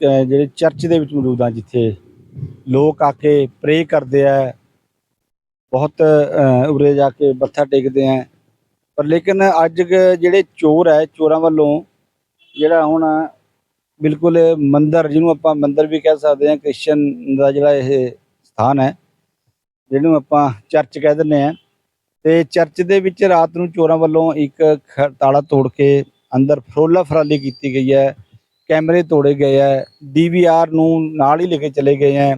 ਜਿਹੜੇ ਚਰਚ ਦੇ ਵਿੱਚ ਮੌਜੂਦ ਹਾਂ ਜਿੱਥੇ ਲੋਕ ਆ ਕੇ ਪ੍ਰੇ ਕਰਦੇ ਆ ਬਹੁਤ ਅਹ, ਉਰੇ ਜਾ ਕੇ ਮੱਥਾ ਟੇਕਦੇ ਆ। ਪਰ ਲੇਕਿਨ ਅੱਜ ਜਿਹੜੇ ਚੋਰ ਹੈ ਚੋਰਾਂ ਵੱਲੋਂ ਜਿਹੜਾ ਹੁਣ ਬਿਲਕੁਲ ਮੰਦਰ ਜਿਹਨੂੰ ਆਪਾਂ ਮੰਦਰ ਵੀ ਕਹਿ ਸਕਦੇ ਹਾਂ ਕ੍ਰਿਸਚਨ ਦਾ ਜਿਹੜਾ ਇਹ ਸਥਾਨ ਹੈ ਜਿਹਨੂੰ ਆਪਾਂ ਚਰਚ ਕਹਿ ਦਿੰਦੇ ਆ। ਤੇ ਚਰਚ ਦੇ ਵਿੱਚ ਰਾਤ ਨੂੰ ਚੋਰਾਂ ਵੱਲੋਂ ਇੱਕ ਖ- ਤਾਲਾ ਤੋੜ ਕੇ ਅੰਦਰ ਫਰੋਲਾ ਫਰਾਲੀ ਕੀਤੀ ਗਈ ਹੈ। ਕੈਮਰੇ ਤੋੜੇ ਗਏ ਹੈ ਡੀਵੀਆਰ ਨੂੰ ਨਾਲ ਹੀ ਲੈ ਕੇ ਚਲੇ ਗਏ ਹੈ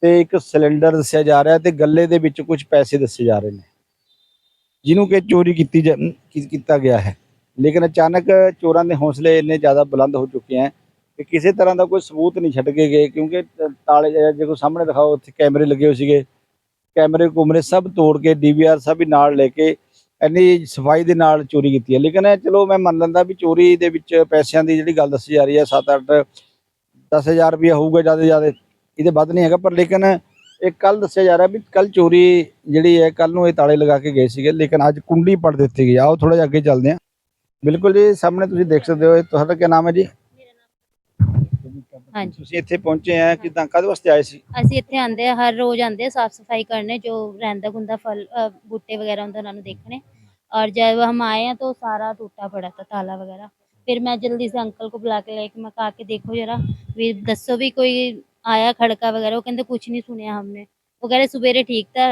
ਤੇ ਇੱਕ ਸਿਲੰਡਰ ਦੱਸਿਆ ਜਾ ਰਿਹਾ ਤੇ ਗੱਲੇ ਦੇ ਵਿੱਚ ਕੁਝ ਪੈਸੇ ਦੱਸੇ ਜਾ ਰਹੇ ਨੇ। ਜਿਹਨੂੰ ਕਿ ਚੋਰੀ ਕੀਤੀ ਜਾ- ਕੀਤਾ ਗਿਆ ਹੈ। ਲੇਕਿਨ ਅਚਾਨਕ ਚੋਰਾਂ ਦੇ ਹੌਸਲੇ ਇੰਨੇ ਜ਼ਿਆਦਾ ਬੁਲੰਦ ਹੋ ਚੁੱਕੇ ਹਨ ਕਿ ਕਿਸੇ ਤਰ੍ਹਾਂ ਦਾ ਕੋਈ ਸਬੂਤ ਨਹੀਂ ਛੱਡ ਕੇ ਗਏ, ਕਿਉਂਕਿ ਤਾਲੇ ਜੇ ਕੋਈ ਸਾਹਮਣੇ ਦਿਖਾਓ, ਉੱਥੇ ਕੈਮਰੇ ਲੱਗੇ ਹੋਏ ਸੀਗੇ। ਕੈਮਰੇ ਕੁਮਰੇ ਸਭ ਤੋੜ ਕੇ ਡੀਵੀਆਰ ਸਭ ਨਾਲ ਲੈ ਕੇ ਇੰਨੀ ਸਫ਼ਾਈ ਦੇ ਨਾਲ ਚੋਰੀ ਕੀਤੀ ਹੈ। ਲੇਕਿਨ ਇਹ ਚਲੋ ਮੈਂ ਮੰਨ ਲੈਂਦਾ ਵੀ ਚੋਰੀ ਦੇ ਵਿੱਚ ਪੈਸਿਆਂ ਦੀ ਜਿਹੜੀ ਗੱਲ ਦੱਸੀ ਜਾ ਰਹੀ ਹੈ 7-8 10000 ਰੁਪਏ ਹੋਊਗਾ ਜ਼ਿਆਦਾ ਜ਼ਿਆਦਾ ਇਹਦੇ ਵੱਧ ਨਹੀਂ ਹੈਗਾ। ਪਰ ਲੇਕਿਨ ਇਹ ਕੱਲ ਦੱਸਿਆ ਜਾ ਰਿਹਾ ਵੀ ਕੱਲ ਚੋਰੀ ਜਿਹੜੀ ਹੈ ਕੱਲ ਨੂੰ ਇਹ ਤਾਲੇ ਲਗਾ ਕੇ ਗਏ ਸੀਗੇ। ਲੇਕਿਨ ਅੱਜ ਕੁੰਡੀ ਪੜ ਦਿੱਤੀ ਗਈ ਆਓ ਥੋੜਾ ਜਿਹਾ ਅੱਗੇ ਚੱਲਦੇ ਹਾਂ। ਬਿਲਕੁਲ ਜੀ ਸਾਹਮਣੇ ਤੁਸੀਂ ਦੇਖ ਸਕਦੇ ਹੋ ਤੁਹਾਡਾ ਕੀ ਨਾਮ ਹੈ ਜੀ? ਹਾਂਜੀ। ਤੁਸੀਂ ਇੱਥੇ ਪਹੁੰਚੇ ਆ ਕਿਦਾਂ ਕਦ ਵਾਸਤੇ ਆਏ ਸੀ? ਅਸੀਂ ਇੱਥੇ ਆਂਦੇ ਹਰ ਰੋਜ਼ ਆਂਦੇ ਸਾਫ਼ ਸਫ਼ਾਈ ਕਰਨੇ ਜੋ ਰਹਿੰਦਾ ਗੁੰਦਾ ਫਲ ਬੂਟੇ ਵਗੈਰਾ ਉਹਨਾਂ ਨੂੰ ਦੇਖਣੇ। और जब हम आए हैं तो सारा टूटा पड़ा था ताला वगैरह फिर मैं जल्दी से अंकल को बुला के लेके मैं कहा के देखो जरा भी दसो भी कोई आया खड़का वगैरह वो कहते कुछ नहीं सुनया हमने वो कह रहे सवेरे ठीक था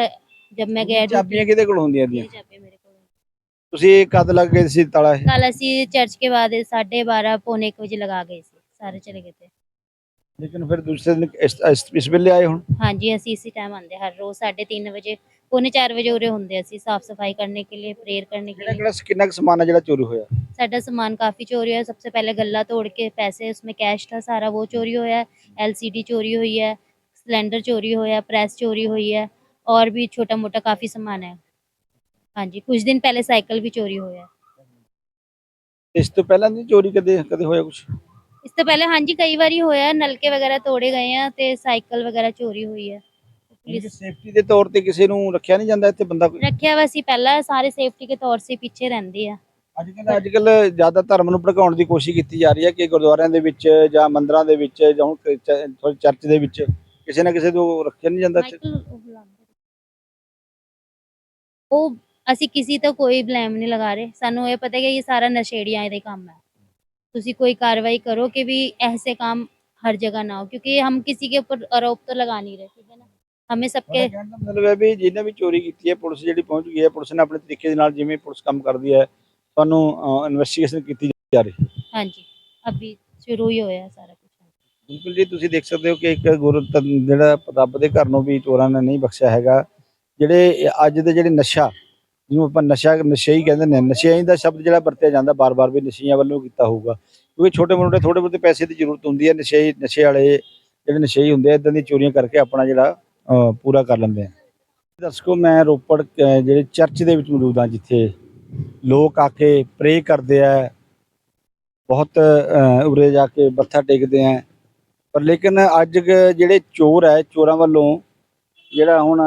जब मैं गया ਚਾਬੀਆਂ ਕਿਹਦੇ ਕੋਲ ਹੁੰਦੀਆਂ ਦੀਆਂ मेरी चाबी मेरे को ਤੁਸੀਂ ਕਦ ਲੱਗ ਗਏ ਸੀ ਤਾਲਾ ਇਹ कल ਅਸੀਂ चर्च के बाद साढ़े बारह पौने एक बजे लगा गए थे सारे चले गए थे ਲੇਕਿਨ ਫਿਰ ਦੂਸਰੇ ਦਿਨ ਇਸ ਇਸ- ਇਸ ਵੇਲੇ ਆਏ ਹੁਣ ਹਾਂਜੀ ਅਸੀਂ ਇਸੇ ਟਾਈਮ ਆਉਂਦੇ ਹਰ ਰੋਜ਼ 3:30 ਵਜੇ ਪੌਣੇ 4 ਵਜੇ ਉਰੇ ਹੁੰਦੇ ਅਸੀਂ ਸਾਫ ਸਫਾਈ ਕਰਨੇ ਕੇ ਲਈ ਪ੍ਰੇਅਰ ਕਰਨੇ ਕੇ ਕਿਹੜਾ लिए ਕਿਹੜਾ ਕਿੰਨਾ ਕੁ ਸਮਾਨ ਹੈ ਜਿਹੜਾ ਚੋਰੀ ਹੋਇਆ साडा सामान काफी चोरी हुआ सबसे पहले गल्ला तोड़ के पैसे उसमें कैश था सारा वो चोरी होया एलसीडी चोरी हुई है सिलेंडर चोरी होया प्रेस चोरी हुई है और भी छोटा मोटा काफी सामान है हाँ जी कुछ दिन पहले साइकिल भी चोरी होया ਇਸ ਤੋਂ ਪਹਿਲਾਂ ਨਹੀਂ ਚੋਰੀ ਕਦੇ ਕਦੇ ਹੋਇਆ ਕੁਝ ਇਸ ਤੋਂ ਪਹਿਲੇ ਹਾਂਜੀ ਕਈ ਵਾਰੀ ਹੋਇਆ ਨਲਕੇ ਵਗੈਰਾ ਤੋੜੇ ਗਏ ਆ ਤੇ ਸਾਈਕਲ ਵਗੈਰਾ ਚੋਰੀ ਹੋਈ ਹੈ ਪੁਲਿਸ ਸੇਫਟੀ ਦੇ ਤੌਰ ਤੇ ਕਿਸੇ ਨੂੰ ਰੱਖਿਆ ਨਹੀਂ ਜਾਂਦਾ ਇੱਥੇ ਬੰਦਾ ਕੋਈ ਰੱਖਿਆ ਵਾ ਸੀ ਪਹਿਲਾਂ ਸਾਰੇ ਸੇਫਟੀ ਕੇ ਤੌਰ ਸੇ ਪਿੱਛੇ ਰਹਿੰਦੇ ਆ ਅੱਜ ਕੱਲ ਅੱਜ ਕੱਲ ਜ਼ਿਆਦਾ ਧਰਮ ਨੂੰ ਭੜਕਾਉਣ ਦੀ ਕੋਸ਼ਿਸ਼ ਕੀਤੀ ਜਾ ਰਹੀ ਹੈ ਕਿ ਗੁਰਦੁਆਰਿਆਂ ਦੇ ਵਿੱਚ ਜਾਂ ਮੰਦਰਾਂ ਦੇ ਵਿੱਚ ਜਾਂ ਹੁਣ ਕ- ਚ- ਥੋੜ੍ਹੀ ਚਰਚ ਦੇ ਵਿੱਚ ਕਿਸੇ ਨਾ ਕਿਸੇ ਨੂੰ ਰੱਖਿਆ ਨਹੀਂ ਜਾਂਦਾ ਇੱਥੇ। ਮਾਈਕਲ ਉਹ ਬੁਲਾਉਂਦੇ ਉਹ ਅਸੀਂ ਕਿਸੇ ਤੇ ਕੋਈ ਬਲੇਮ ਨਹੀਂ ਲਗਾ ਰਹੇ ਸਾਨੂੰ ਇਹ ਪਤਾ ਹੈ ਕਿ ਇਹ ਸਾਰਾ ਨਸ਼ੇੜੀਆਂ ਦੇ ਕੰਮ ਹੈ ਤੁਸੀਂ ਕੋਈ कार्रवाई करो कि भी ऐसे काम हर जगह ना हो क्योंकि हम किसी के ऊपर आरोप तो लगा नहीं रहे ठीक है ना हमें सबके ਤੁਹਾਡਾ ਕਹਿਣ ਦਾ ਮਤਲਬ ਹੈ ਵੀ ਜਿਹਨੇ ਵੀ ਚੋਰੀ ਕੀਤੀ ਹੈ ਪੁਲਿਸ ਜਿਹੜੀ ਪਹੁੰਚ ਗਈ ਹੈ ਪੁਲਿਸ ਨੇ ਆਪਣੇ ਤਰੀਕੇ ਦੇ ਨਾਲ ਜਿਵੇਂ ਪੁਲਿਸ ਕੰਮ ਕਰਦੀ ਹੈ ਤੁਹਾਨੂੰ ਇਨਵੈਸਟੀਗੇਸ਼ਨ ਕੀਤੀ ਜਾ ਰਹੀ ਹੈ हाँ जी अभी शुरू ही होया सारा कुछ ਬਿਲਕੁਲ ਜੀ ਤੁਸੀਂ ਦੇਖ ਸਕਦੇ ਹੋ ਕਿ ਇੱਕ ਗੁਰੂ ਤ- ਜਿਹੜਾ ਰੱਬ ਦੇ ਘਰ ਨੂੰ ਵੀ ਚੋਰਾਂ ਨੇ ਨਹੀਂ ਬਖਸ਼ਿਆ ਹੈਗਾ ਜਿਹੜੇ ਇਹ ਅੱਜ ਦੇ ਜਿਹੜੇ ਨਸ਼ਾ ਜਿਹਨੂੰ ਆਪਾਂ ਨਸ਼ਾ ਨਸ਼ੇ ਹੀ ਕਹਿੰਦੇ ਨੇ ਨਸ਼ੇ ਦਾ ਸ਼ਬਦ ਜਿਹੜਾ ਵਰਤਿਆ ਜਾਂਦਾ ਬਾਰ-ਬਾਰ ਵੀ ਨਸ਼ਿਆਂ ਵੱਲੋਂ ਕੀਤਾ ਹੋਊਗਾ ਕਿਉਂਕਿ ਛੋਟੇ ਮੋਟੇ ਥੋੜੇ ਬਹੁਤੇ ਪੈਸੇ ਦੀ ਜ਼ਰੂਰਤ ਹੁੰਦੀ ਹੈ ਨਸ਼ੇ ਨਸ਼ੇ ਵਾਲੇ ਜਿਹੜੇ ਨਸ਼ੇ ਹੁੰਦੇ ਆ ਇਦਾਂ ਦੀਆਂ ਚੋਰੀਆਂ ਕਰਕੇ ਆਪਣਾ ਜਿਹੜਾ ਅਹ, ਪੂਰਾ ਕਰ ਲੈਂਦੇ ਆ। ਦਰਸ਼ਕੋ ਮੈਂ ਰੋਪੜ ਜਿਹੜੇ ਚਰਚ ਦੇ ਵਿੱਚ ਮੌਜੂਦ ਹਾਂ ਜਿੱਥੇ ਲੋਕ ਆ ਕੇ ਪ੍ਰੇ ਕਰਦੇ ਆ ਬਹੁਤ ਅਹ, ਉਰੇ ਜਾ ਕੇ ਮੱਥਾ ਟੇਕਦੇ ਆ। ਪਰ ਲੇਕਿਨ ਅੱਜ ਜਿਹੜੇ ਚੋਰ ਹੈ ਚੋਰਾਂ ਵੱਲੋਂ ਜਿਹੜਾ ਹੁਣ